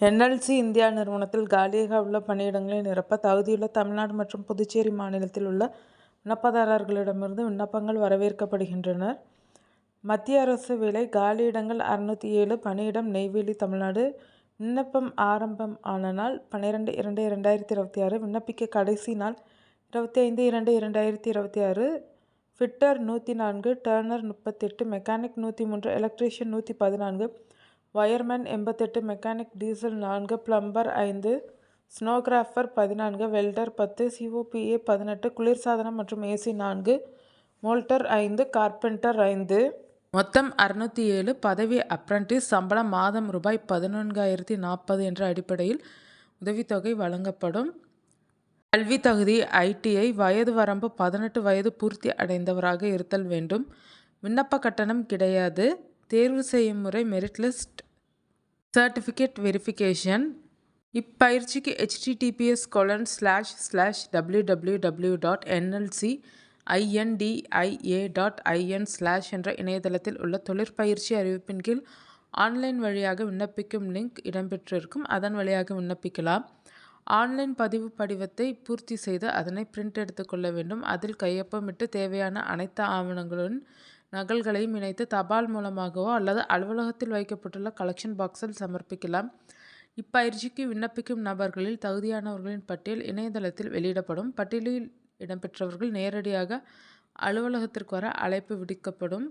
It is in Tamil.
என்எல்சி இந்தியா நிறுவனத்தில் காலியாக உள்ள பணியிடங்களை நிரப்ப தகுதியுள்ள தமிழ்நாடு மற்றும் புதுச்சேரி மாநிலத்தில் உள்ள விண்ணப்பதாரர்களிடமிருந்து விண்ணப்பங்கள் வரவேற்கப்படுகின்றன. மத்திய அரசு வேலை காலியிடங்கள் அறுநூற்றி ஏழு பணியிடம் நெய்வேலி தமிழ்நாடு விண்ணப்பம் ஆரம்பம் ஆன நாள் பன்னிரெண்டு இரண்டு இரண்டாயிரத்தி இருபத்தி ஆறு விண்ணப்பிக்க கடைசி நாள் இருபத்தி ஐந்து இரண்டு இரண்டாயிரத்தி இருபத்தி ஆறு ஃபிட்டர் நூற்றி நான்கு டர்னர் முப்பத்தெட்டு மெக்கானிக் நூற்றி மூன்று எலக்ட்ரீஷியன் நூற்றி பதினான்கு வயர்மேன் எண்பத்தெட்டு மெக்கானிக் டீசல் நான்கு பிளம்பர் ஐந்து ஸ்னோகிராஃபர் பதினான்கு வெல்டர் பத்து சிஓபிஏ பதினெட்டு குளிர்சாதனம் மற்றும் ஏசி நான்கு மோல்டர் ஐந்து கார்பெண்டர் ஐந்து. மொத்தம் அறுநூற்றி ஏழு பதவி அப்ரண்டிஸ் சம்பளம் மாதம் ரூபாய் பதினான்காயிரத்தி நாற்பது என்ற அடிப்படையில் உதவித்தொகை வழங்கப்படும். கல்வி தகுதி ஐடிஐ வயது வரம்பு பதினெட்டு வயது பூர்த்தி அடைந்தவராக இருத்தல் வேண்டும். விண்ணப்ப கட்டணம் கிடையாது. தேர்வு செய்யும் முறை merit list certificate verification இப்பயிற்சிக்கு HTTPS colon slash slash W W W dot NLC INDIA dot IN slash என்ற இணையதளத்தில் உள்ள தொழிற்பயிற்சி அறிவிப்பின் கீழ் ஆன்லைன் வழியாக விண்ணப்பிக்கும் லிங்க் இடம்பெற்றிருக்கும். அதன் வழியாக விண்ணப்பிக்கலாம். ஆன்லைன் பதிவு படிவத்தை பூர்த்தி செய்து அதனை பிரிண்ட் எடுத்துக்கொள்ள வேண்டும். அதில் கையொப்பமிட்டு தேவையான அனைத்து ஆவணங்களுடன் நகல்களையும் இணைத்து தபால் மூலமாகவோ அல்லது அலுவலகத்தில் வைக்கப்பட்டுள்ள கலெக்ஷன் பாக்ஸில் சமர்ப்பிக்கலாம். இப்பயிற்சிக்கு விண்ணப்பிக்கும் நபர்களில் தகுதியானவர்களின் பட்டியல் இணையதளத்தில் வெளியிடப்படும். பட்டியலில் இடம்பெற்றவர்கள் நேரடியாக அலுவலகத்திற்கு வர அழைப்பு விடுக்கப்படும்.